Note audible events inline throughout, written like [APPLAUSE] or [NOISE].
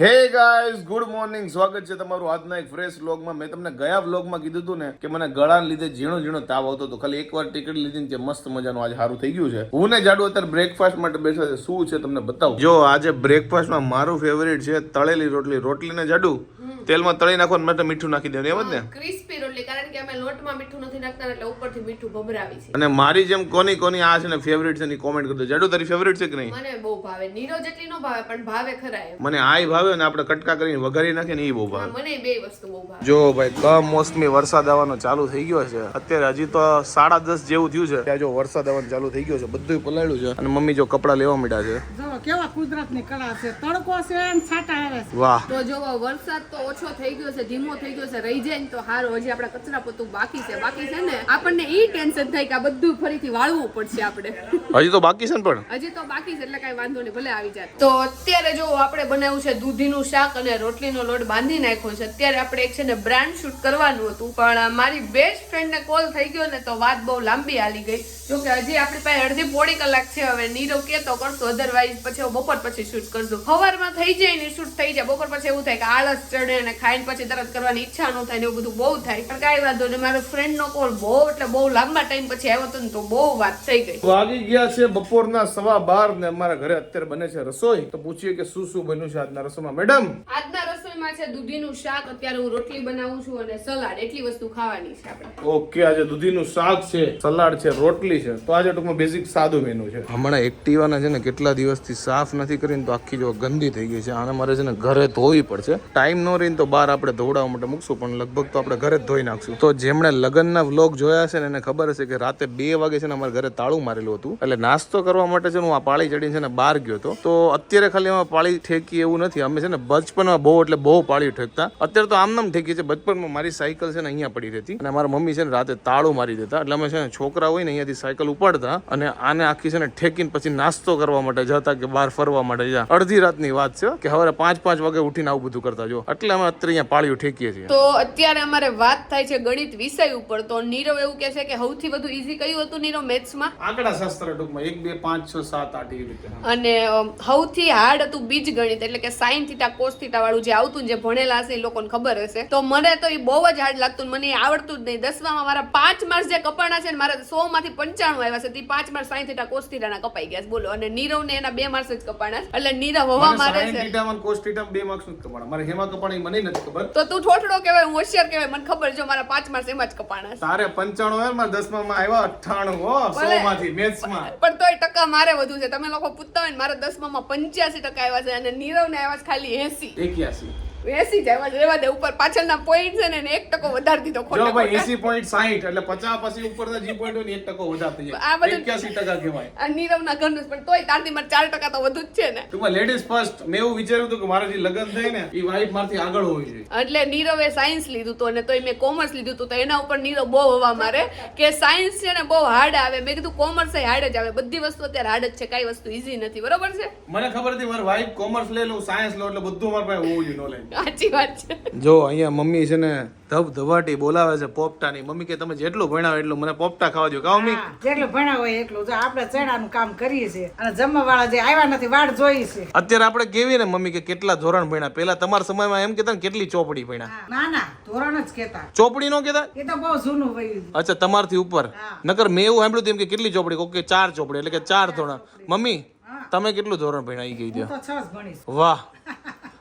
Hey guys good morning. સ્વાગત છે તમારું આજના એક ફ્રેશ વ્લોગમાં. મેં તમને ગયા વ્લોગમાં કીધું હતું ને કે મને ગળાને લીધે ઝીણો ઝીણો તાવ આવતો હતો. ખાલી એકવાર ટિકિટ લીધી ને મસ્ત મજાનું આજે સારું થઈ ગયું છે. હું ને જાડુ અત્યારે બ્રેકફાસ્ટ માટે બેઠા છે. શું છે તમને બતાવું? જો આજે બ્રેકફાસ્ટમાં મારું ફેવરેટ છે તળેલી રોટલી. રોટલીને જાડુ? તેલમાં તળી નાખો ને માટે મીઠું નાખી દેવાનું એમ જ ને? ક્રિસ્પી રોટલી કારણ કે અમે લોટમાં મીઠું નથી નાખતા એટલે ઉપરથી મીઠું ભભરાવી છે. અને મારી જેમ કોની કોની આ છે ને ફેવરેટ છે ને કોમેન્ટ કરજો જડો તારી ફેવરેટ છે કે નહીં? મને બહુ ભાવે. નીરો જેટલી નો ભાવે પણ ભાવે ખરા એમ. મને આય ભાવે ને આપણે કટકા કરીને વઘારી નાખે ને એ બહુ ભાવે. મને બે વસ્તુ બહુ ભાવે. જો ભાઈ કમોસમી વરસાદ આવવાનો ચાલુ થઈ ગયો છે. અત્યારે હજી તો સાડા દસ જેવું થયું છે. ત્યાં જો વરસાદ આવવાનું ચાલુ થઈ ગયો છે. બધું પલાળ્યું છે. અને મમ્મી જો કપડા લેવા માંડ્યા છે. જો કેવા કુદરતની કળા છે. તડકો છે ને છાંટા આવે છે. વાહ. તો જો વરસાદ તો ઓછો થઈ ગયો છે ધીમો થઈ ગયો છે રહી જાય ને તો હારો. હજી આપણા કચરા પોતું બાકી છે. બાકી છે ને આપણને ઈ ટેન્શન થાય કે આ બધું ફરીથી વાળવું પડશે આપણે. હજી તો બાકી છે ને પણ? હજી તો બાકી છે એટલે કઈ વાંધો નહીં ભલે આવી જાય. તો અત્યારે જો આપણે બનાવ્યું છે દૂધીનું શાક અને રોટલીનો લોટ બાંધી નાખ્યો છે અત્યારે આપણે એક છે ને બ્રાન્ડ શૂટ કરવાનું હતું પણ મારી બેસ્ટ ફ્રેન્ડને કોલ થઈ ગયો ને તો વાત બહુ લાંબી હાલી ગઈ. જો કે હજી આપણી પાસે અડધી પોળી કલાક છે હવે. નીરો કેતો તો કરતો અધરવાઇઝ પછી બપોર પછી શૂટ કરશું સવારમાં થઈ જાય ને શૂટ થઈ જાય. બપોર પછી એવું થાય કે આળસ ચડે અને ખાઈને પછી તરત કરવાની ઈચ્છા ન થાય ને એવું બધું બહુ થાય. પણ કાંઈ વાંધો નહીં મારો ફ્રેન્ડ નો કોલ બહુ એટલે બહુ લાંબા ટાઈમ પછી આવ્યો હતો ને તો બહુ વાત થઈ ગઈ. વાગી ગયા છે બપોરના સવા બાર ને અમારા ઘરે અત્યારે બને છે રસોઈ. તો પૂછીએ કે શું શું બન્યું છે આજના રસોઈમાં. મેડમ? આજના રસોઈમાં છે દૂધીનું શાક. અત્યારે હું રોટલી બનાવું છું અને સલાડ. એટલી વસ્તુ ખાવાની છે આપણે. ઓકે આજે દૂધીનું શાક છે સલાડ છે રોટલી. છે તો આજે ટૂંકમાં બેઝિક સાદું મેનુ છે હમણાં એક્ટિવાના છે ને કેટલા દિવસથી સાફ નથી કરીને તો આખી જો ગંદી થઈ ગઈ છે આને મારે છે ને ઘરે ધોવી પડશે ટાઈમ ન રહીને તો બહાર આપણે ધોવડાવવા માટે મૂકશું પણ લગભગ તો આપણે ઘરે ધોઈ નાખશું તો જેમણે લગ્નના વ્લોગ જોયા છે ને એને ખબર હશે કે રાતે બે વાગે છે ને અમારે ઘરે તાળું મારેલું હતું એટલે નાસ્તો કરવા માટે છે ને હું આ પાળી ચડીને છે ને બહાર ગયો હતો તો અત્યારે ખાલી અમે પાળી ઠેકી એવું નથી અમે છે ને બચપનમાં બહુ એટલે બહુ પાળી ઠેકતા અત્યારે તો આમ નામ ઠેકી છે બચપનમાં મારી સાયકલ છે ને અહીંયા પડી રહેતી અને મારા મમ્મી છે ને રાતે તાળું મારી દેતા એટલે અમે છે ને છોકરા હોય ને અહીંયાથી સાયકલ ઉપાડતા અને આને આખી છે ને ઠેકીને પછી નાસ્તો કરવા માટે જતા કે બહાર ફરવા માટે જા. અડધી રાતની વાત છે કે હવે પાંચ પાંચ વાગે ઉઠીને આવું બધું કરતા જો. એટલે અમે અત્યારે અહીંયા પાળીઓ ઠેકીએ છીએ. તો અત્યારે અમારે વાત થાય છે ગણિત વિષય ઉપર. તો નીરવ એવું કહે છે કે સૌથી વધુ ઈઝી કયું હતું નીરવ મેથ્સમાં આંકડા શાસ્ત્ર ટૂંકમાં. એક બે પાંચ છ સાત આઠ એવી રીતે. અને સૌથી હાર્ડ હતું બીજ ગણિત એટલે કે સાઈન થીટા કોસ થીટા વાળું જે આવતું ને જે ભણેલા હશે એ લોકોને ખબર હશે. તો મને તો એ બહુ જ હાર્ડ લાગતું ને મને એ આવડતું જ નહીં. દસમા મારા પાંચ માર્ક્સ જે કપાણા છે ને મારા સો માંથી પંચાણું આવ્યા છે. તે પાંચ માર્ક્સ સાઈન થીટા કોસ થીટાના કપાઈ ગયા છે. બોલો અને નીરવ ને એના બે માર્ક્સ જ કપાણા છે. એટલે નીરવ હવા મારે છે. થીટામાં કોસ થીટામાં બે માર્ક્સ જ કપાણા. મારે હેમા કપાણી મને નથી ખબર. તો તું ઠોઠડો કહેવાય હું હોશિયાર કહેવાય મને ખબર જો મારા પાંચ માર્ક્સ એમાં જ કપાણા છે. તારે પંચાણું હોય મારે દસમામાં આવ્યા અઠાણું હો સો માંથી મેથ્સમાં પણ તોય ટકા મારે વધુ છે. તમે લોકો પૂછતા હોય ને મારા દસમામાં પંચ્યાસી ટકા આવ્યા છે અને નીરવ ને આવ્યા છે ખાલી એસી. એક્યાસી. એસી જાય રેવા દે ઉપર પાછળના પોઈન્ટ છે ને એક ટકો વધારી દીધો જો ભાઈ એસી પોઈન્ટ સાહીઠ એટલે પચાસ પછી ઉપરના જી પોઈન્ટ હોય ને એક ટકો વધારે થઈ આ બધું- એક્યાસી ટકા કહેવાય. આ નીરવના ઘરનું પણ તોય તારથી મારે ચાર ટકા તો વધુ જ છે ને. ટૂંકમાં લેડીઝ ફર્સ્ટ મેં એવું વિચાર્યું હતું કે મારા જે લગ્ન થાય ને એ વાઈફ મારથી આગળ હોવી જોઈએ. એટલે નીરવે સાયન્સ લીધું હતું અને તોય મેં કોમર્સ લીધું હતું તો એના ઉપર નીરવ બહુ હવા મારે કે સાયન્સ છે ને બહુ હાર્ડ આવે. મેં કીધું કોમર્સ હાર્ડ જ આવે. બધી વસ્તુ અત્યારે હાર્ડ જ છે કઈ વસ્તુ ઈઝી નથી. બરોબર છે? મને ખબર હતી મારી વાઈફ કોમર્સ લે લઉં સાયન્સ લો એટલે બધું મારા પાસે હોવું જોઈએ નોલેજ સાચી વાત છે. જો અહીંયા મમ્મી છે ને ધબ ધવાટી બોલાવે છે પોપટાની. મમ્મી કે તમે જેટલું ભણાવો એટલું મને પોપટા ખાવા દો કાવ મમ્મી? જેટલું ભણાવો એટલું. જો આપણે ચણાનું કામ કરીએ છીએ અને જમવાવાળા જે આવ્યા નથી વાડ જોઈ છે. અત્યારે આપણે કેવી ને મમ્મી કે કેટલા ધોરણ ભણ્યા? પેલા તમારા સમયમાં એમ કહેતા ને કેટલી ચોપડી ભણ્યા? ના ના ધોરણ જ કેતા ચોપડી નો કેતા એ તો બહુ જૂનું વયું અચ્છા તમારથી ઉપર. નકર મેં એવું સાંભળ્યું તેમ એમ કે કેટલી ચોપડી? કોકે ચાર ચોપડી એટલે કે ચાર ધોરણ. મમ્મી તમે કેટલું ધોરણ ભણ્યા? એ કહી દો વાહ.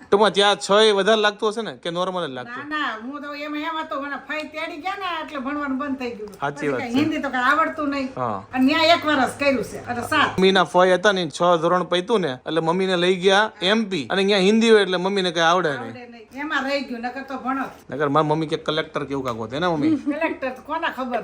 ટૂંકમાં ત્યાં છ એ વધારે લાગતું હશે ને કે નોર્મલ જ લાગતું. ના હું તો એમ એમ હતો મને ફાઈ તેડી ગયા ને એટલે ભણવાનું બંધ થઈ ગયું. સાચી વાત હિન્દી તો કઈ આવડતું નહીં. અને ત્યાં એક વર્ષ કર્યું છે એટલે સાત. મમ્મીના ફય હતા ને છ ધોરણ પૈતું ને એટલે મમ્મીને લઈ ગયા એમપી અને અહીંયા હિન્દી હોય એટલે મમ્મીને કઈ આવડે નહીં. એમાં રહી ગયું નકર તો ભણત. નકર મારી મમ્મી કે કલેક્ટર કેવું કાકો હે ને મમ્મી? કલેક્ટર કોના ખબર?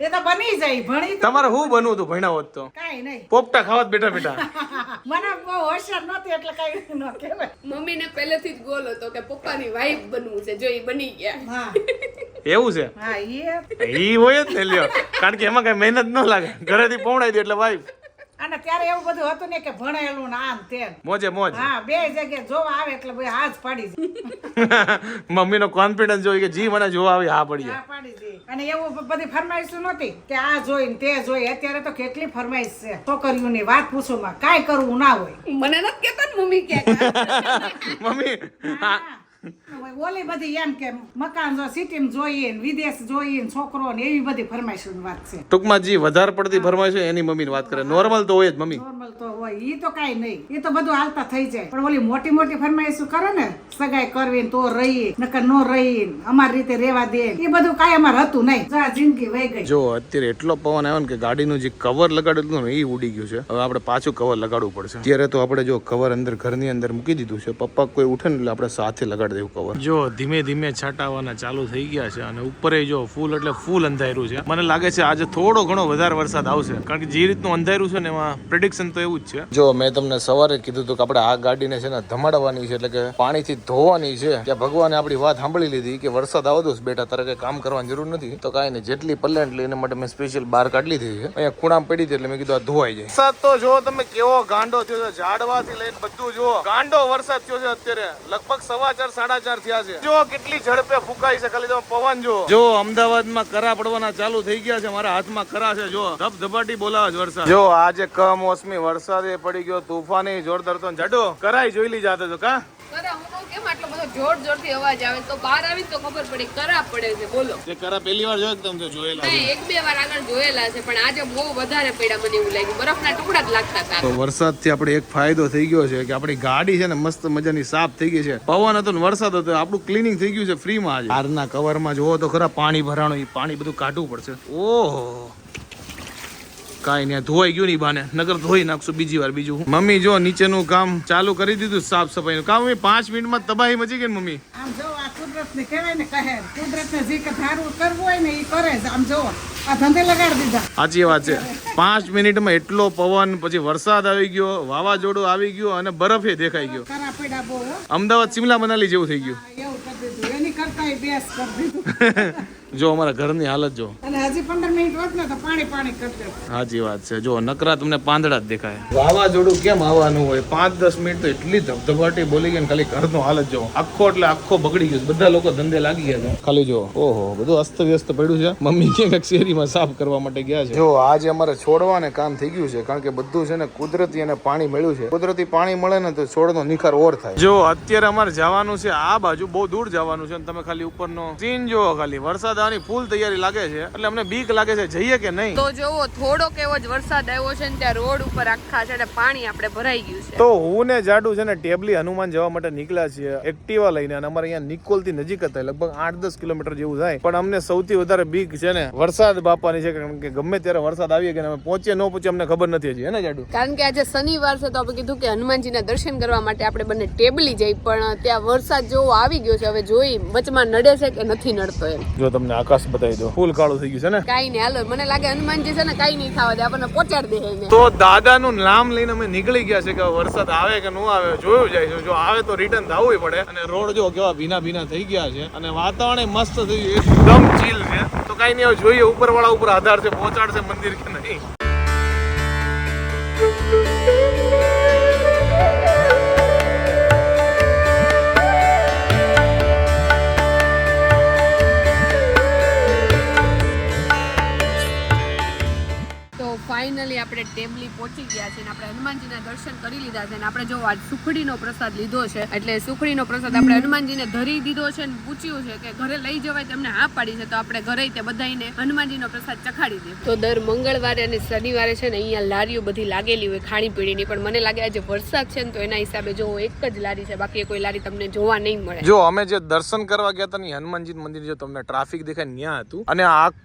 એ તો બની જાય ભણી તમારે શું બનવું હતું ભણ્યા હોત તો? કાંઈ નહીં. પોપટા ખાવા બેઠા બેઠા. [LAUGHS] મને બહુ હોશિયાર નહોતી એટલે કઈ ન કહેવાય. મમ્મીને પહેલેથી જ ગોલ હતો કે પપ્પાની વાઈફ બનવું છે જો એ બની ગયા. એવું છે? હા એ હોય જ ને લ્યો. કારણ કે એમાં કઈ મહેનત ન લાગે. ઘરેથી પહોંચાડી દે એટલે વાઈફ અને ત્યારે એવું બધું હતું ને કે ભણેલું ને આમ તેમ. મોજે મોજ. હા બે જગ્યાએ જોવા આવે એટલે ભાઈ હાથ પાડી દે. [LAUGHS] મમ્મીનો કોન્ફિડન્સ જોઈ કે જી મને જોવા આવી હા પડી હા પાડી દે. અને એવું બધી ફરમાઈશ નહોતી કે આ જોઈ ને તે જોઈ. અત્યારે તો કેટલી ફરમાઈશ છે. છોકરીઓની વાત પૂછો માં કાંઈ કરવું ના હોય. મને નથી કેતા મમ્મી કે. [LAUGHS] મમ્મી હા. ઓલી બધી એમ કે મકાન જો સિટીમાં જોઈએ ને વિદેશ જોઈએ ને છોકરો ને એવી બધી ફરમાઈશોની વાત છે. ટૂંકમાં જી વધારે પડતી ફરમાય એની મમ્મીની વાત કરે. નોર્મલ તો હોય જ મમ્મી. નોર્મલ તો હોય ઈ તો કઈ નહીં. એ તો બધું હાલતા થઈ જાય. પણ ઓલી મોટી મોટી ફરમાઈશું કરે ને સગાઈ કરવી ને તો રહી નકર નો રહી અમારી રીતે રેવા દે એ બધું કઈ અમારે હતું નહીં. જો આ જિંદગી વહી ગઈ. જો અત્યારે એટલો પવન આવ્યો ને કે ગાડીનું જે કવર લગાડેલું ને એ ઉડી ગયું છે. હવે આપણે પાછું કવર લગાડવું પડશે. અત્યારે તો આપણે જો કવર અંદર ઘરની અંદર મૂકી દીધું છે. પપ્પા કોઈ ઉઠે ને એટલે આપણે સાથે લગાડી દેવું કવર જો ધીમે ધીમે છાંટાવાના ચાલુ થઈ ગયા છે અને ઉપરે જો ફૂલ એટલે ફૂલ અંધાર્યું છે. મને લાગે છે આજે થોડો ઘણો વધારે વરસાદ આવશે. કારણ કે જે રીતનું અંધાર્યું છે ને એમાં પ્રિડિક્શન તો એવું જ છે. જો મેં તમને સવારે કીધું હતું કે આપણે આ ગાડીને છે ને ધમાડવાની છે એટલે કે પાણીથી ધોવાની છે ત્યાં ભગવાને આપણી વાત સાંભળી લીધી કે વરસાદ આવતો બેટા તારે કઈ કામ કરવાની જરૂર નથી. તો કાંઈ નહીં જેટલી પલ્લે એટલી એના માટે મેં સ્પેશિયલ બહાર કાઢી લીધી છે. અહીંયા ખૂણામાં પડી હતી એટલે મેં કીધું આ ધોવાઈ જાય. વરસાદ તો જો તમે કેવો ગાંડો થયો છે. ઝાડવાથી લઈને બધું જો ગાંડો વરસાદ થયો છે અત્યારે. લગભગ સવા ચાર સાડા ચાર થયા છે. જો કેટલી ઝડપે ફૂંકાઈ છે. ખાલી તમે પવન જો જો અમદાવાદમાં કરા પડવાના ચાલુ થઈ ગયા છે. મારા હાથમાં કરા છે. જો ધબધબાટી બોલાવે છે વરસાદ. જો આજે કમોસમી વરસાદ એ પડી ગયો તુફાની જોરદાર તો જાડો કરાય જોઈ લી જાતો તો કા? વરસાદથી કહું કેમ આટલો બધો જોર જોરથી અવાજ આવે? તો બહાર આવી તો ખબર પડી કરા પડે છે બોલો. જે કરા પહેલી વાર જોયો તમે જોયેલા નહીં એક બે વાર આગળ જોયેલા છે પણ આજે બહુ વધારે પડ્યા મને એવું લાગ્યું. બરફના ટુકડા જ લાગતા હતા. તો વરસાદથી આપણે એક ફાયદો થઈ ગયો છે કે આપણી ગાડી છે ને મસ્ત મજાની સાફ થઈ ગઈ છે. પવન હતો ને વરસાદ હતો આપણું ક્લીનિંગ થઈ ગયું છે ફ્રીમાં આજે. કારના કવરમાં જોવો તો ખરા પાણી ભરાણું એ પાણી બધું કાઢવું પડશે. ઓહો. કાંઈ નહીં ધોવાઈ ગયું નહીં બાને. નગર ધોઈ નાખશું બીજી વાર બીજું મમ્મી જો નીચેનું કામ ચાલુ કરી દીધું સાફ સફાઈનું. કામ મમ્મી પાંચ મિનિટમાં તબાહી મચી ગઈ ને મમ્મી? આમ જો આ કુદરત કહેવાય ને કહે કુદરત જે કે ધારું કરવું હોય ને એ કરે આમ જો આ ધંધે લગાડી દીધા. સાચી વાત છે. પાંચ મિનિટમાં એટલો પવન પછી વરસાદ આવી ગયો વાવાઝોડું આવી ગયું અને બરફે દેખાઈ ગયો. અમદાવાદ શિમલા મનાલી જેવું થઈ ગયું. [LAUGHS] જો અમારા ઘરની હાલત જો. અને હજી પંદર મિનિટ હોત ને તો પાણી પાણી કરતે સાચી વાત છે. જો નકરા તમને પાંદડા જ દેખાય. વાવાઝોડું કેમ આવવાનું હોય? પાંચ દસ મિનિટ તો એટલી ધબધબાટી બોલી ગઈ ને ખાલી ઘરનો હાલત જો. આખો એટલે આખો બગડી ગયો બધા લોકો ધંધે લાગી ગયા છે. ખાલી જો. ઓહો બધું અસ્ત વ્યસ્ત પડ્યું છે. મમ્મી ક્યાંક શેરીમાં સાફ કરવા માટે ગયા છે. જો આજે અમારે છોડવાને કામ થઈ ગયું છે કારણ કે બધું છે ને કુદરતી અને પાણી મળ્યું છે. કુદરતી પાણી મળે ને તો છોડનો નિખાર ઓર થાય. જો અત્યારે અમારે જવાનું છે આ બાજુ બહુ દૂર જવાનું છે અને તમે ખાલી ઉપરનો સીન જો ખાલી. વરસાદ આવવાની ફૂલ તૈયારી લાગે છે. એટલે અમને બીક લાગે છે જઈએ કે નહીં? તો જોવો થોડોક એવો જ વરસાદ આવ્યો છે ને ત્યાં રોડ ઉપર આખા છે એટલે પાણી આપણે ભરાઈ ગયું છે. તો હું ને જાડુ છે ને ટેબલી હનુમાન જવા માટે નીકળ્યા છીએ એક્ટિવા લઈને અને અમારે અહીંયા નિકોલથી નજીક હતા લગભગ આઠ દસ કિલોમીટર જેવું થાય. પણ અમને સૌથી વધારે બીક છે ને વરસાદ બાપાની છે કારણ કે ગમે ત્યારે વરસાદ આવી ગયા અમે પહોંચીએ ન પહોંચીએ અમને ખબર નથી હજી હે ને જાડુ? કારણ કે આજે શનિવાર છે તો આપણે કીધું કે હનુમાનજીના દર્શન કરવા માટે આપણે બંને ટેબલી જઈ પણ ત્યાં વરસાદ જેવો આવી ગયો છે હવે જોઈ વચમાં નડે છે કે નથી નડતો એમ. જો તમને આકાશ બતાવી દો. ફૂલ કાળું થઈ ગયું છે ને? કાઈ નહીં હાલો મને લાગે હનુમાનજી છે ને કાઈ નહીં થવા દે આપણને પહોંચાડી દે તો દાદાનું નામ લઈને અમે નીકળી ગયા છે કે વરસાદ આવે કે ન આવે જોયું જાય છે. જો આવે તો રિટર્ન થવું પડે. અને રોડ જો કેવા ભીના ભીના થઈ ગયા છે અને વાતાવરણ મસ્ત થઈ ગયું એકદમ ચીલ છે. તો કઈ નહીં હવે જોઈએ ઉપરવાળા ઉપર આધાર છે પહોંચાડશે મંદિર કે નહીં. ફાઇનલી આપણે ટેબલી પહોંચી ગયા છે અને આપણે હનુમાનજીના દર્શન કરી લીધા છે અને આપણે જો આજ સુખડીનો પ્રસાદ લીધો છે એટલે સુખડીનો પ્રસાદ આપણે હનુમાનજીને ધરી દીધો છે અને પૂછ્યું છે કે ઘરે લઈ જવાય તેમને હા પાડી છે તો આપણે ઘરે તે બધાને હનુમાનજીનો પ્રસાદ ચખાડી દે તો દર મંગળવારે અને શનિવારે છે ને અહીંયા લારીઓ બધી લાગેલી હોય ખાણીપીણીની પણ મને લાગે આજે વરસાદ છે ને તો એના હિસાબે જો એક જ લારી છે બાકી કોઈ લારી તમને જોવા નહીં મળે. જો અમે જે દર્શન કરવા ગયા હતા ને હનુમાનજી મંદિર જો તમને ટ્રાફિક દેખાય ત્યાં હતું. અને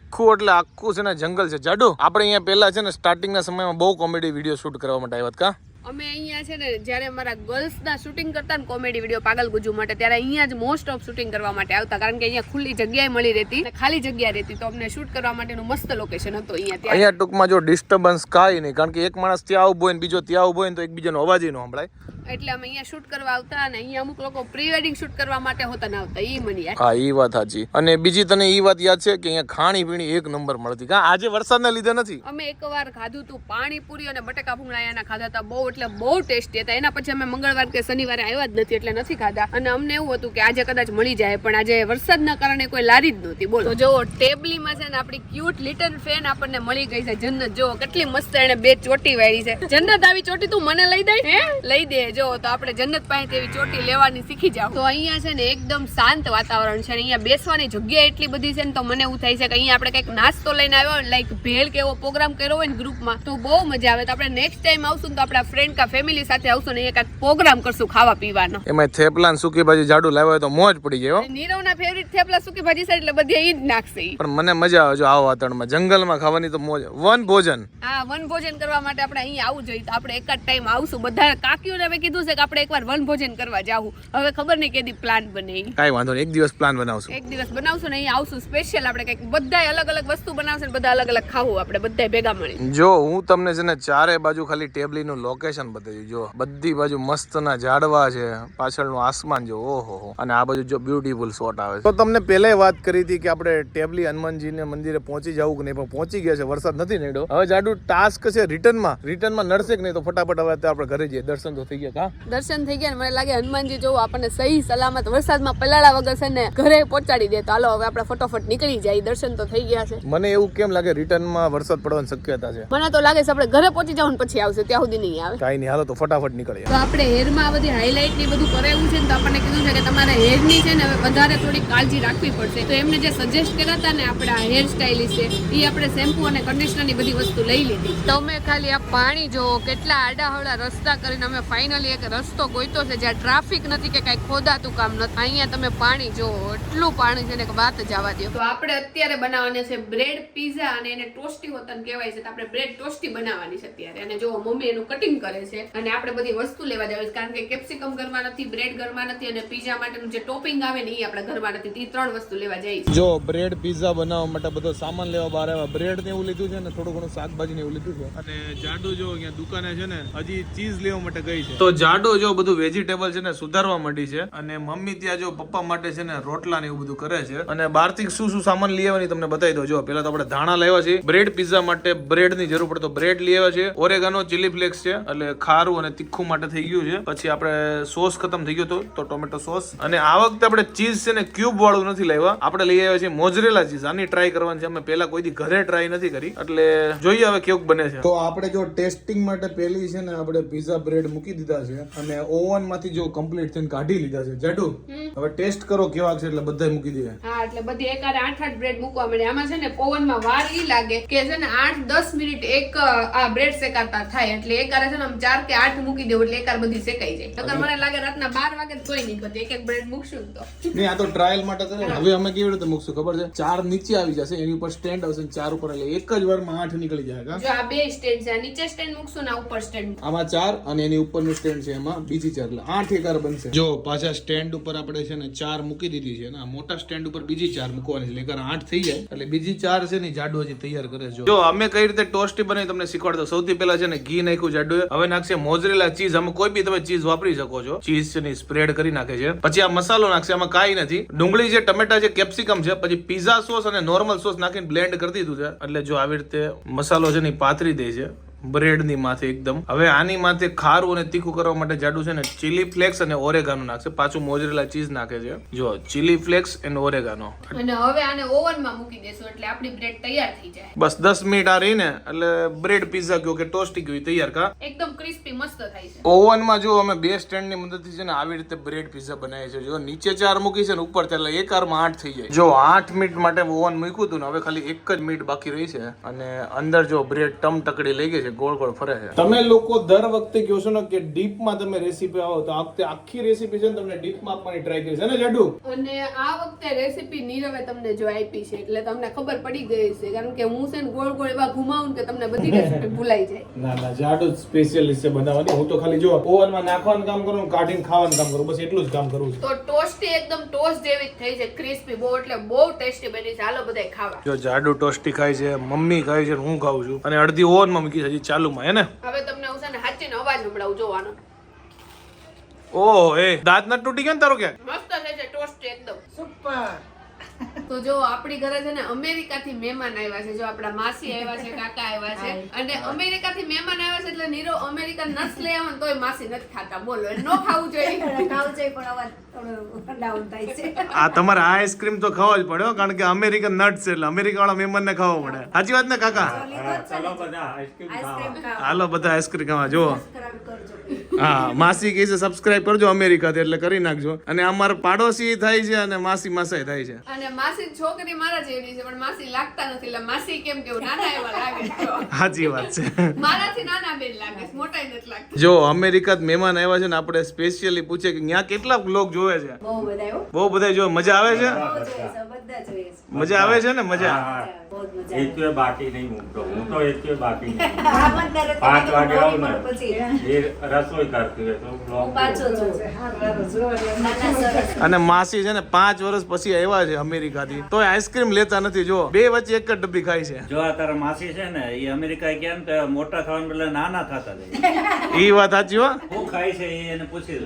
આખું એટલે આખું છે ને જંગલ છે. જાડુ, આપણે અહીંયા પહેલા છે ને સ્ટાર્ટિંગના સમયમાં બહુ કોમેડી વીડિયો શૂટ કરવા માટે આવ્યા હતા. અમે અહીંયા છે ને જ્યારે અમારા ગર્લ્સના શૂટિંગ કરતા ને કોમેડી વીડિયો પાગલ ગુજુ માટે ત્યારે અહીંયા જ મોસ્ટ ઓફ શૂટિંગ કરવા માટે આવતા કારણ કે અહીંયા ખુલ્લી જગ્યાએ મળી રહેતી અને ખાલી જગ્યા રહેતી. તો અમને શૂટ કરવા માટેનું મસ્ત લોકેશન હતું અહીંયા ત્યાં. અહીંયા ટૂંકમાં જો ડિસ્ટર્બન્સ કાંઈ નહીં કારણ કે એક માણસ ત્યાં ઊભો હોય ને બીજો ત્યાં ઊભો હોય ને તો એકબીજાનો અવાજ ન સંભળાય. એટલે અમે અહીંયા શૂટ કરવા આવતા અને અહીંયા અમુક લોકો પ્રી વેડિંગ શૂટ કરવા માટે હોતા ના આવતા એ મને હા એ વાત સાચી. અને બીજી તને એ વાત યાદ છે કે અહીંયા ખાણી પીણી એક નંબર મળતી. કા આજે વરસાદના લીધે નથી? અમે એકવાર ખાધું તું પાણીપુરી અને બટેકા ભૂંગળા ખાધા હતા બહુ એટલે બહુ ટેસ્ટી હતા. એના પછી અમે મંગળવાર કે શનિવારે આવ્યા જ નથી એટલે નથી ખાધા. અને અમને એવું હતું કે આજે કદાચ મળી જાય પણ આજે વરસાદના કારણે કોઈ લારી જ નહોતી. બોલો. જો ટેબલીમાં છે ને આપણી ક્યુટ લિટલ ફેન આપણને મળી ગઈ છે. જન્નત જો કેટલી મસ્ત એને બે ચોટી વાળી છે. જન્નત આવી ચોટી તું મને લઈ દે? હે? લઈ દે જો તો આપણે જન્નત પાસે એવી ચોટી લેવાની શીખી જાવ તો અહીંયા છે ને એકદમ શાંત વાતાવરણ છે અહીંયા બેસવાની જગ્યા એટલી બધી છે ને તો મને એવું થાય છે કે અહીંયા આપણે કંઈક નાસ્તો લઈને આવ્યો લાઈક ભેળ કે એવો પ્રોગ્રામ કર્યો હોય ને ગ્રુપમાં તો બહુ મજા આવે. તો આપણે નેક્સ્ટ ટાઈમ આવશું તો આપણા ફ્રેન્ડ કા ફેમિલી સાથે આવશું ને એકાદ પ્રોગ્રામ કરશું ખાવા પીવાનો. એમાં થેપલા ને સૂકી ભાજી જાડુ લાવ્યો તો મોજ પડી જાય નીરવ ના ફેવરિટ થેપલા સુકી ભાજી છે એટલે બધી ઈ જ નાખશે પણ મને મજા આવે જો આ વાતાવરણમાં. જંગલમાં ખાવાની તો મોજ. વન ભોજન. હા વન ભોજન કરવા માટે આપણે અહીં આવવું જોઈએ. તો આપણે એક જ ટાઈમ આવશું. બધા કાકીઓને હવે કીધું છે કે આપણે એકવાર વન ભોજન કરવા જાવું હવે ખબર નહીં કેદી પ્લાન બને. કાંઈ વાંધો નહીં. એક દિવસ પ્લાન બનાવશું. એક દિવસ બનાવશું ને અહીંયા આવશું. સ્પેશિયલ આપણે કંઈક બધાય અલગ અલગ વસ્તુ બનાવશે ને બધા અલગ અલગ ખાવું આપણે બધા ભેગા મળી જો હું તમને છે ને ચારે બાજુ ખાલી ટેબલીનું લોકેશન બતાવ્યું. જો બધી બાજુ મસ્તના ઝાડવા છે. પાછળનું આસમાન જો ઓહો હો. અને આ બાજુ જો બ્યુટીફુલ શોટ આવે છે. તો તમને પહેલે વાત કરી હતી કે આપણે ટેબલી હનુમાનજીને મંદિરે પહોંચી જવું કે નહીં પણ પહોંચી ગયા છે. વરસાદ નથી નડ્યો. હવે જાડું ટાસ્ક છે રિટર્નમાં. રિટર્નમાં નડશે કે નહીં તો ફટાફટ હવે આપણે ઘરે જઈએ. દર્શન તો થઈ ગયા કા? દર્શન થઈ ગયા મને લાગે હનુમાનજી જોવું આપણને સહી સલામત વરસાદમાં પલાળા વગર છે ને ઘરે પહોંચાડી દે. તો હાલો હવે આપણે ફટોફટ નીકળી જાય. દર્શન તો થઈ ગયા છે. મને એવું કેમ લાગે રિટર્નમાં વરસાદ પડવાની શક્યતા છે? મને તો લાગે છે આપણે ઘરે પહોંચી જવાનું પછી આવશે. ત્યાં સુધી નહીં આવે. કાંઈ નહીં. હાલો તો ફટાફટ નીકળીએ. તો આપણે હેરમાં બધી હાઇલાઇટ ને બધું કરાવ્યું છે ને તો આપણને કીધું છે કે તમારે હેરની છે ને વધારે થોડી કાળજી રાખવી પડશે. તો એમને જે સજેસ્ટ કર્યા હતા ને આપણા હેર સ્ટાઇલિસ્ટ છે એ આપણે શેમ્પુ અને કન્ડિશનરની બધી વસ્તુ લઈ લીધી. તમે ખાલી આ પાણી જો કેટલા આડાહવડા રસ્તા કરીને અમે ફાઇનલી એક રસ્તો ગોઈતો છે જ્યાં ટ્રાફિક નથી કે કાંઈ ખોદાતું કામ નથી. અહીંયા તમે પાણી જો એટલું પાણી છે ને કે વાત જ આવવા દો તો આપણે અત્યારે બનાવવાના છે બ્રેડ પીઝા અને એને ટોસ્ટી વતન કહેવાય છે. તો આપણે બ્રેડ ટોસ્ટી બનાવવાની છે અત્યારે. અને જો મમ્મી એનું કટિંગ કરે છે. અને આપણે બધી વસ્તુ લેવા જાવ કારણ કે કેપ્સિકમ ઘરમાં નથી બ્રેડ ઘરમાં નથી અને પીઝા માટેનું જે ટોપિંગ આવે ને એ આપણા ઘરમાં નથી. તો ત્રણ વસ્તુ લેવા જઈ જો બ્રેડ પીઝા બનાવવા માટે બધો સામાન લેવા બહાર આવ્યા. બ્રેડ ને એવું લીધું છે ને થોડું ઘણું શાકભાજી ને એવું લીધું છે. અને જાડુ જો અહીંયા દુકાને છે ને, હજી ચીઝ લેવા માટે ગઈ છે. તો જાડુ જો બધું વેજીટેબલ છે ને સુધારવા માંડી છે. અને મમ્મી ત્યાં જો પપ્પા માટે છે ને રોટલા ને એવું બધું કરે છે. અને બહારથી શું શું સામાન લઈ આવવાની તમને બતાવી દો જો પેલા તો આપણે ધાણા લેવા છે બ્રેડ પીઝા માટે બ્રેડની જરૂર પડે તો બ્રેડ આવ્યા છે ઓરેગાનો ચીલી ફ્લેક્સ છે. એટલે ખારું અને તીખું માટે થઈ ગયું છે. પછી આપણે સોસ ખતમ થઈ ગયો હતો તો ટોમેટો સોસ. અને આ વખતે આપણે ચીઝ છે ને ક્યુબ વાળું નથી લાવ્યા. આપણે લઈ આવ્યા છે મોજરેલા ચીઝ. આની ટ્રાય કરવાની છે. અમે પહેલા કોઈ દી ઘરે ટ્રાય નથી કરી. એટલે જોઈએ હવે કેવું બને છે. તો આપણે જો ટેસ્ટિંગ માટે પહેલી છે ને આપણે પીઝા બ્રેડ મૂકી દીધા છે. અને ઓવનમાંથી જો કમ્પ્લીટ થઈને કાઢી લીધા છે. જાડુ? હવે ટેસ્ટ કરો કેવા છે એટલે બધા મૂકી દઈએ. હા એટલે બધી એકારે આઠ આઠ બ્રેડ મૂકવા મળે. આમાં છે ને પવનમાં વાર ઈ લાગે કે છે ને આઠ દસ મિનિટ એક આ બ્રેડ શેકાતા થાય. એટલે એકારે છે ને આમ ચાર કે આઠ મૂકી દેવું એટલે એકાર બધી શેકાઈ જાય. નકર મને લાગે રાતના બાર વાગે તોય નહીં બધી એક એક બ્રેડ મૂકશું તો. નહીં આ તો ટ્રાયલ માટે છે હવે અમે કેવી રીતે મૂકશું ખબર છે? ચાર નીચે આવી જશે એની ઉપર સ્ટેન્ડ આવશે ચાર ઉપર એટલે એક જ વારમાં આઠ નીકળી જાય જો આ બે સ્ટેન્ડ છે નીચે સ્ટેન્ડ મૂકશું ને ઉપર સ્ટેન્ડ આમાં ચાર અને એની ઉપરનું સ્ટેન્ડ છે એમાં બીજી ચાર. એટલે આઠ એકાર બનશે. જો પાછા સ્ટેન્ડ ઉપર આપણે છે ને ચાર મૂકી દીધી છે ને મોટા સ્ટેન્ડ ઉપર બીજી ચાર મૂકવાની છે. એટલે એકાર આઠ થઈ જાય. એટલે બીજી ચાર છે ને જાડુ હજી તૈયાર કરે છે. જો અમે કઈ રીતે ટોસ્ટી બનાવી તમને શીખવાડતો. સૌથી પહેલા છે ને ઘી નાખ્યું જાડુ. હવે નાખશે મોજરેલા ચીઝ. અમે કોઈ બી તમે ચીઝ વાપરી શકો છો. ચીઝ છે સ્પ્રેડ કરી નાખે છે. પછી આ મસાલો નાખશે. આમાં કાંઈ નથી. ડુંગળી છે, ટમેટા છે, કેપ્સિકમ છે. પછી પીઝા સોસ અને નોર્મલ સોસ નાખીને બ્લેન્ડ કરી દીધું છે. એટલે જો આવી રીતે મસાલો છે ને પાથરી દે છે. બ્રેડની માથે એકદમ. હવે આની માથે ખારું અને તીખું કરવા માટે જાડું છે ને ચીલી ફ્લેક્સ અને ઓરેગાનો નાખશે. પાછું મોજરેલા ચીઝ નાખે છે. જો ચીલી ફ્લેક્સ એન્ડ ઓરેગાનો. અને હવે આને ઓવનમાં મૂકી દેશું એટલે આપણી બ્રેડ તૈયાર થઈ જાય. બસ દસ મિનિટ આ રહીને એટલે બ્રેડ પીઝા કયો કે ટોસ્ટી કયો તૈયાર કા? એકદમ ક્રિસ્પી મસ્ત થાય છે. ઓવનમાં જો અમે બે સ્ટેન્ડની મદદથી છે ને આવી રીતે બ્રેડ પીઝા બનાવીએ છીએ. જો નીચે ચાર મૂકી છે ને ઉપર એટલે એક આરમાં આઠ થઈ જાય. જો આઠ મિનિટ માટે ઓવન મૂક્યું હતું ને હવે ખાલી એક જ મિનિટ બાકી રહી છે. અને અંદર જો બ્રેડ ટમ ટકડી લઈ ગઈ છે છે ગોળ ગોળ ફરે છે. તમે લોકો દર વખતે કહો છો ને કે ડીપમાં તમે રેસીપી આવો તો આ વખતે આખી રેસીપી છે ને તમને ડીપમાં આપવાની ટ્રાય કરી છે. ને જાડુ? અને આ વખતે રેસીપી નીરવે તમને જો આપી છે એટલે તમને ખબર પડી ગઈ છે. કારણ કે હું છે ને ગોળ ગોળ એવા ઘુમાવું કે તમને બધી રેસીપી [LAUGHS] ભૂલાઈ જાય. ના ના જાડુ સ્પેશિયલિસ્ટ છે બનાવવાની. હું તો ખાલી જો ઓવનમાં નાખવાનું કામ કરું કાઢીને ખાવાનું કામ કરું. બસ એટલું જ કામ કરું છું. તો ટોસ્ટી એકદમ ટોસ્ટ જેવી જ થઈ છે. ક્રિસ્પી બહુ એટલે બહુ ટેસ્ટી બની છે. હાલો બધાય ખાવા. જો જાડુ ટોસ્ટી ખાય છે મમ્મી ખાય છે હું ખાઉં છું. અને અડધી ઓવનમાં મૂકી છે હજી ચાલુમાં હે ને? હવે તમને હું છે ને હાચીનો અવાજ સંભળાવું જોવાનો. ઓહ એ દાંત ના તૂટી ગયો ને તારો કે મસ્ત છે ટોસ્ટ એકદમ. સુપર. તો જો આપણી ઘરે છે ને અમેરિકાથી મહેમાન આવ્યા છે જો આપણા માસી આવ્યા છે કાકા આવ્યા છે અને અમેરિકાથી મહેમાન આવ્યા છે એટલે નીરો અમેરિકન નસ લઈ આવે તોય માસી નથી ખાતા. બોલો એ ન ખાવું જોઈએ. [LAUGHS] ખાવું જોઈએ પણ અવાજ થોડો ડાઉન થાય છે. આ તમારે આઈસ્ક્રીમ તો ખાવા જ પડે હો, કારણ કે અમેરિકન નટ છે એટલે અમેરિકા વાળા મહેમાનને ખાવો પડે. સાચી વાત ને કાકા? હાલો બધા આઈસ્ક્રીમ ખાવા. જો કરજો. હા માસી કહે છે સબસ્ક્રાઇબ કરજો અમેરિકાથી એટલે કરી નાખજો. અને અમારા પાડોશી થાય છે અને માસી માસાઈ થાય છે. અને માસી છોકરી મારા જેવી છે પણ માસી લાગતા નથી એટલે માસી કેમ કેવું નાના એવા લાગે સાચી વાત છે. મારાથી નાના બેન લાગે છે મોટા નથી લાગતા. જો અમેરિકા મહેમાન આવ્યા છે ને આપણે સ્પેશિયલી પૂછે કે ત્યાં કેટલા બ્લોગ જોવે છે? બહુ બધા બહુ બધા જો મજા આવે છે? મજા આવે છે ને મજા? બાકી નહીં મૂકતો. હું તો એકવે બાકી નહીં [LAUGHS] પાંચ વાગે આવું ને. એ રસોઈ છું અને માસી છે ને પાંચ વર્ષ પછી આવ્યા છે અમેરિકા થી તો આઈસ્ક્રીમ લેતા નથી જો. બે વચ્ચે એક જ ડબ્બી ખાય છે. જો આ તારા માસી છે ને એ અમેરિકા ગયા ને તો મોટા થવાને બદલે નાના થતા જાય એ વાત સાચી હો. હું ખાય છે એ એને પૂછી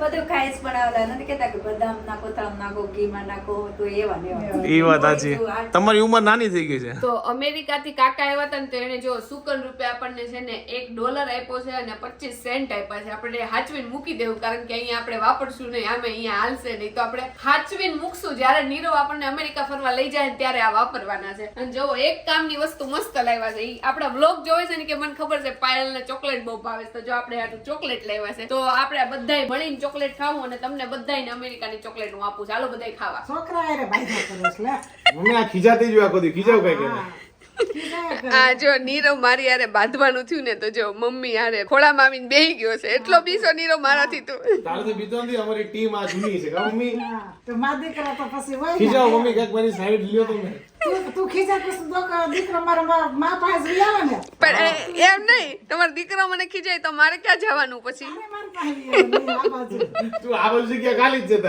બધું ખાય જ પણ નથી કેતા કે બદામ નાખો તળમ નાખો ઘીમાં નાખો તો એવા એવા. વાત સાચી. તમારી ઉંમર નાની થઈ ગઈ છે. તો અમેરિકા થી કાકા આવ્યા હતા ને તો એને જો સુકન રૂપે આપણને છે ને એક ડોલર આપ્યો છે અને પચીસ સેન્ટ આપ્યા છે. આપણે હાચવીને મૂકી દેવું કારણ કે અહીંયા આપણે વાપરશું નહીં આમે અહીંયા હાલશે નહીં. તો આપણે હાચવીને મૂકશું. જ્યારે નીરવ આપણને અમેરિકા ફરવા લઈ જાય ત્યારે આ વાપરવાના છે. અને જો એક કામની વસ્તુ મસ્ત લાવ્યા છે. એ આપણા બ્લોગ જોવે છે ને કે મને ખબર છે પાયલને ચોકલેટ બહુ ભાવે છે. તો જો આપણે હાટું ચોકલેટ લાવ્યા છે. તો આપણે બધાય મળીને ચોકલેટ ખાવું અને તમને બધાયને અમેરિકાની ચોકલેટ હું આપું ચાલો બધાય ખાવા. છોકરા છે આ ખીજાતી જ આખો દી ખીજાવ કઈ કે. આ જો નીરવ મારી યારે બાંધવાનું થયું ને તો જો મમ્મી યારે ખોળા મામીને બેહી ગયો છે. એટલો બીસો નીરવ મારાથી તો તારથી બીતો નથી અમારી ટીમ આ જૂની છે. મમ્મી? તો મા દીકરા તો પછી હોય ને. મમ્મી કાંઈક મારી સાઈડ લ્યો તમે પણ એમ નહીં. તમારો દીકરો મને ખીજાય તો મારે ક્યાં જવાનું પછી? આ બાજુ. ખાલી જ છે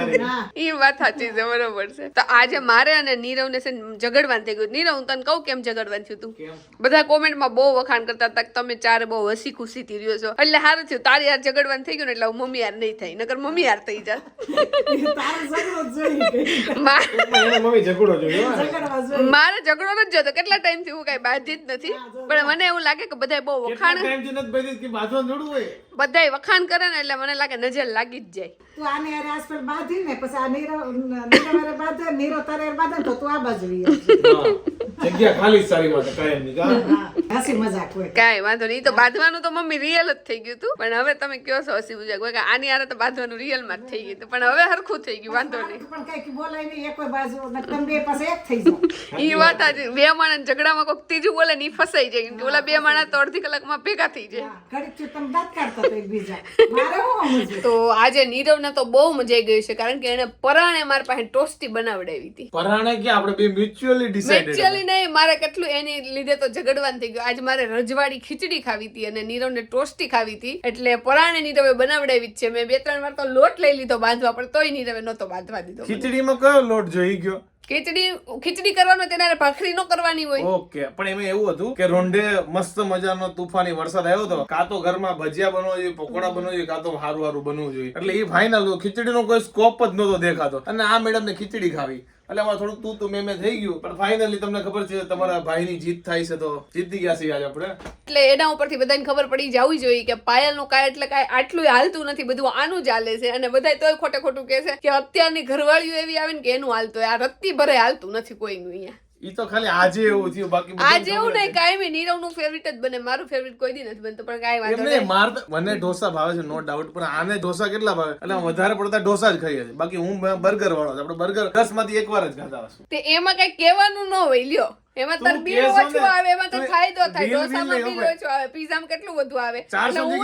એ વાત સાચી છે બરોબર છે. તો આજે મારે અને નીરવને છે ને થઈ ગયું. નીરવ હું તને કહું કેમ ઝઘડવાનું થયું તું? બધા કોમેન્ટમાં બહુ વખાણ કરતા હતા કે તમે ચારે બહુ હસી ખુશી થી રહ્યો છો. એટલે સારું થયું. તારી યાર ઝઘડવાન થઈ ગયું ને એટલે હું મમ્મી યાર નહીં થઈ. નકર મમ્મી યાર થઈ જા. તારો ઝઘડો જ જોઈએ મા- મમ્મી ઝઘડો જોયો હો. ઝઘડવા જોઈએ મારે ઝઘડો નથી જોતો. કેટલા ટાઈમથી હું કઈ બાંધી જ નથી પણ મને એવું લાગે કે બધા બહુ વખાણ ટાઈમથી નથી બધી કે બાજવાનું થોડું હોય. બધાય વખાણ કરે ને એટલે મને લાગે નજર લાગી જ જાય. તું આને અરે આસપાસ બાંધી ને પછી આ નીરો નીરો બાંધે નીરો તારે બાંધે તો તું આ બાજુ. જગ્યા ખાલી સારી માટે કાયમની હસી મજાક હોય. કાંઈ વાંધો નહીં તો બાંધવાનું તો મમ્મી રિયલ જ થઈ ગયું હતું પણ હવે તમે કયો છો હસી મજાક હોય કે આની હારે તો બાંધવાનું રિયલમાં જ થઈ ગયું હતું પણ હવે હરખું થઈ ગયું વાંધો નહીં. પણ કઈ બોલાય નહીં એક બાજુ તમે બે પાસે એક થઈ જાઓ. ઈ વાત આજે બે માણસ ઝઘડામાં કોઈક ત્રીજું બોલે ને ઈ ફસાઈ જાય કે ઓલા બે માણસ તો અડધી કલાકમાં ભેગા થઈ જાય. ઘડીક તમે દાંત કાઢતા તો આજે નીરવને તો બહુ મજા આવી ગઈ છે કારણ કે એને પરાણે મારી પાસે ટોસ્ટી બનાવડાવી હતી. પરાણે કે આપણે બે મ્યુચ્યુઅલી ડિસાઈડ મ્યુચ્યુઅલી નહીં મારે કેટલું એની લીધે તો ઝઘડવાન થઈ ગયું. આજ મારે રજવાડી ખીચડી ખાવી હતી અને નીરવને ટોસ્ટી ખાવી હતી. એટલે પરાણે નીરવે બનાવડાવી જ છે. મેં બે ત્રણ વાર તો લોટ લઈ લીધો બાંધવા પણ તોય નીરવે નહોતો બાંધવા દીધો ખીચડીમાં કયો લોટ જોઈ ગયો? ખીચડી ખીચડી કરવાનો તેના ભાખરી નો કરવાની હોય. ઓકે, પણ એમાં એવું હતું કે રોંઢે મસ્ત મજાનો તુફાની વરસાદ આવ્યો હતો. કાં તો ઘરમાં ભજીયા બનવા જોઈએ, પકોડા બનવું જોઈએ, કાં તો હારું હારું બનવું જોઈએ. એટલે એ ફાઇનલ ખીચડીનો કોઈ સ્કોપ જ નહોતો દેખાતો. અને આ મેડમ ને ખીચડી ખાવી. એટલે અમારે થોડુંક તું તું મેં મેં થઈ ગયું. પણ ફાઇનલી તમને ખબર છે, તમારા ભાઈની જીત થાય છે તો જીતી ગયા છીએ આજે આપણે. એટલે એના ઉપરથી બધાને ખબર પડી જવી જોઈએ કે પાયલનું કાંઈ એટલે કાંઈ આટલું હાલતું નથી, બધું આનું હાલે છે. અને બધા તોય ખોટે ખોટું કહે છે કે અત્યારની ઘરવાળીઓ એવી આવે ને કે એનું હાલતું. આ રત્તી ભરે હાલતું નથી કોઈનું અહીંયા. ઈ તો ખાલી આજે એવું થયું બાકી આજે એવું નહીં નીરવનું ફેવરિટ જ બને મારું ફેવરિટ કોઈ દી નથી બનતો પણ કાઈ. વાંધો નહીં, માર મને ઢોસા ભાવે છે નો ડાઉટ પણ આને ઢોસા કેટલા ભાવે? એટલે વધારે પડતા ઢોસા જ ખાઈએ છે બાકી હું બર્ગર વાળો છું. આપણે બર્ગર દસમાંથી એક વાર જ ખાતા હશું. તે એમાં કઈ કહેવાનું ન હોય લ્યો. એમાં તાર બિલ ઓછું આવે એમાં તો ફાયદો થાય ઢોસામાં બિલ ઓછું આવે પીઝામાં કેટલું વધુ આવે? એટલે હું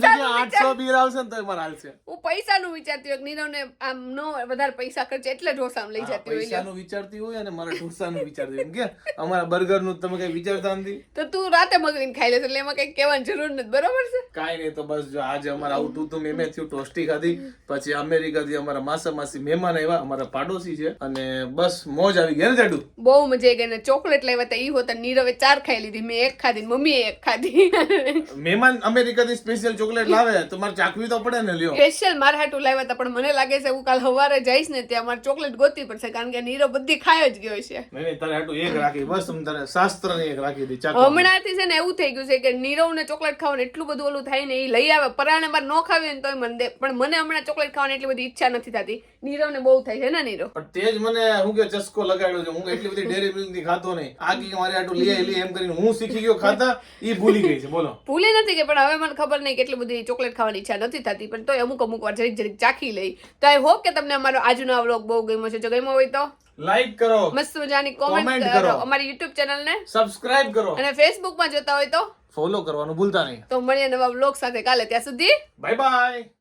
જગ્યા આઠસો બિલ આવશે ને તો મારે હાલશે. હું પૈસાનું વિચારતી હોય નીરવને આમ નો વધારે પૈસા ખર્ચે એટલે ઢોસામાં લઈ જતી હોય પૈસાનું વિચારતી હોય અને મારા ઢોસાનું વિચારતી હોય. કે અમારા બર્ગરનું તમે કઈ વિચારતા નથી? તો તું રાતે મગવીને ખાઈ લેશે એટલે એમાં કઈ કહેવાની જરૂર નથી બરોબર છે? કાઈ નહીં તો બસ જો આજે અમારે આવું તું મેમે થયું ટોસ્ટી ખાધી પછી અમેરિકાથી અમારા માસા માસી મહેમાન આવ્યા અમારા પાડોશી છે. અને બસ મોજ આવી ગઈ ને જાડુ? બહુ મજા આવી ગઈ ને ચોકલેટ લાવ્યા હતા એ હોતા નીરવે ચાર ખાઈ લીધી. મેં એક ખાધી મમ્મી મમ્મીએ એક ખાધી. મહેમાન અમેરિકાથી સ્પેશિયલ ચોકલેટ લાવે તો મારે ચાખવી તો પડે ને લ્યો. સ્પેશિયલ મારા હાટું લાવ્યા હતા પણ મને લાગે છે હું કાલ સવારે જઈશ ને ત્યાં મારે ચોકલેટ ગોતવી પડશે કારણ કે નીરવ બધી ખાઈ જ ગયો છે. નહીં તારે હાટું એક રાખી બસ હું તારે શાસ્ત્રની એક રાખી ચાખવા હમણાંથી છે ને એવું થઈ ગયું છે કે નીરવ ને ચોકલેટ ખાવાનું એટલું બધું ઓલું થાય ને એ લઈ આવે પરાણે મારે ન ખાવી ને તોય મને દે પણ મને હમણાં ચોકલેટ ખાવાની એટલી બધી ઈચ્છા નથી થતી. નીરવ ને બહુ થાય છે ને નીરવ? પણ તે જ મને હું કે ચસ્કો લગાડ્યો છે. હું એટલી બધી ડેરી મિલ્કની ખાતો નહીં. આ કે મારે આટલું લઈ આઈ, એમ કરીને હું શીખી ગયો ખાતા ઈ ભૂલી ગઈ છે. બોલો. ભૂલી નથી કે પણ હવે મને ખબર નહીં કેટલી બધી ચોકલેટ ખાવાની ઈચ્છા નથી થતી. પણ તો અમુક અમુક વાર જરીક જરીક ચાખી લઈ. તો આઈ હોપ કે તમને અમારો આજનો આ વ્લોગ બહુ ગમ્યો છે. જો ગમ્યો હોય તો લાઈક કરો. મસ્ત મજાની કોમેન્ટ કરો. કરો અમારી યુટ્યુબ ચેનલ ને સબસ્ક્રાઇબ કરો. અને ફેસબુકમાં જોતા હોય તો ફોલો કરવાનું ભૂલતા નહીં. તો મળીએ નવા વ્લોગ સાથે કાલે. ત્યાં સુધી બાય બાય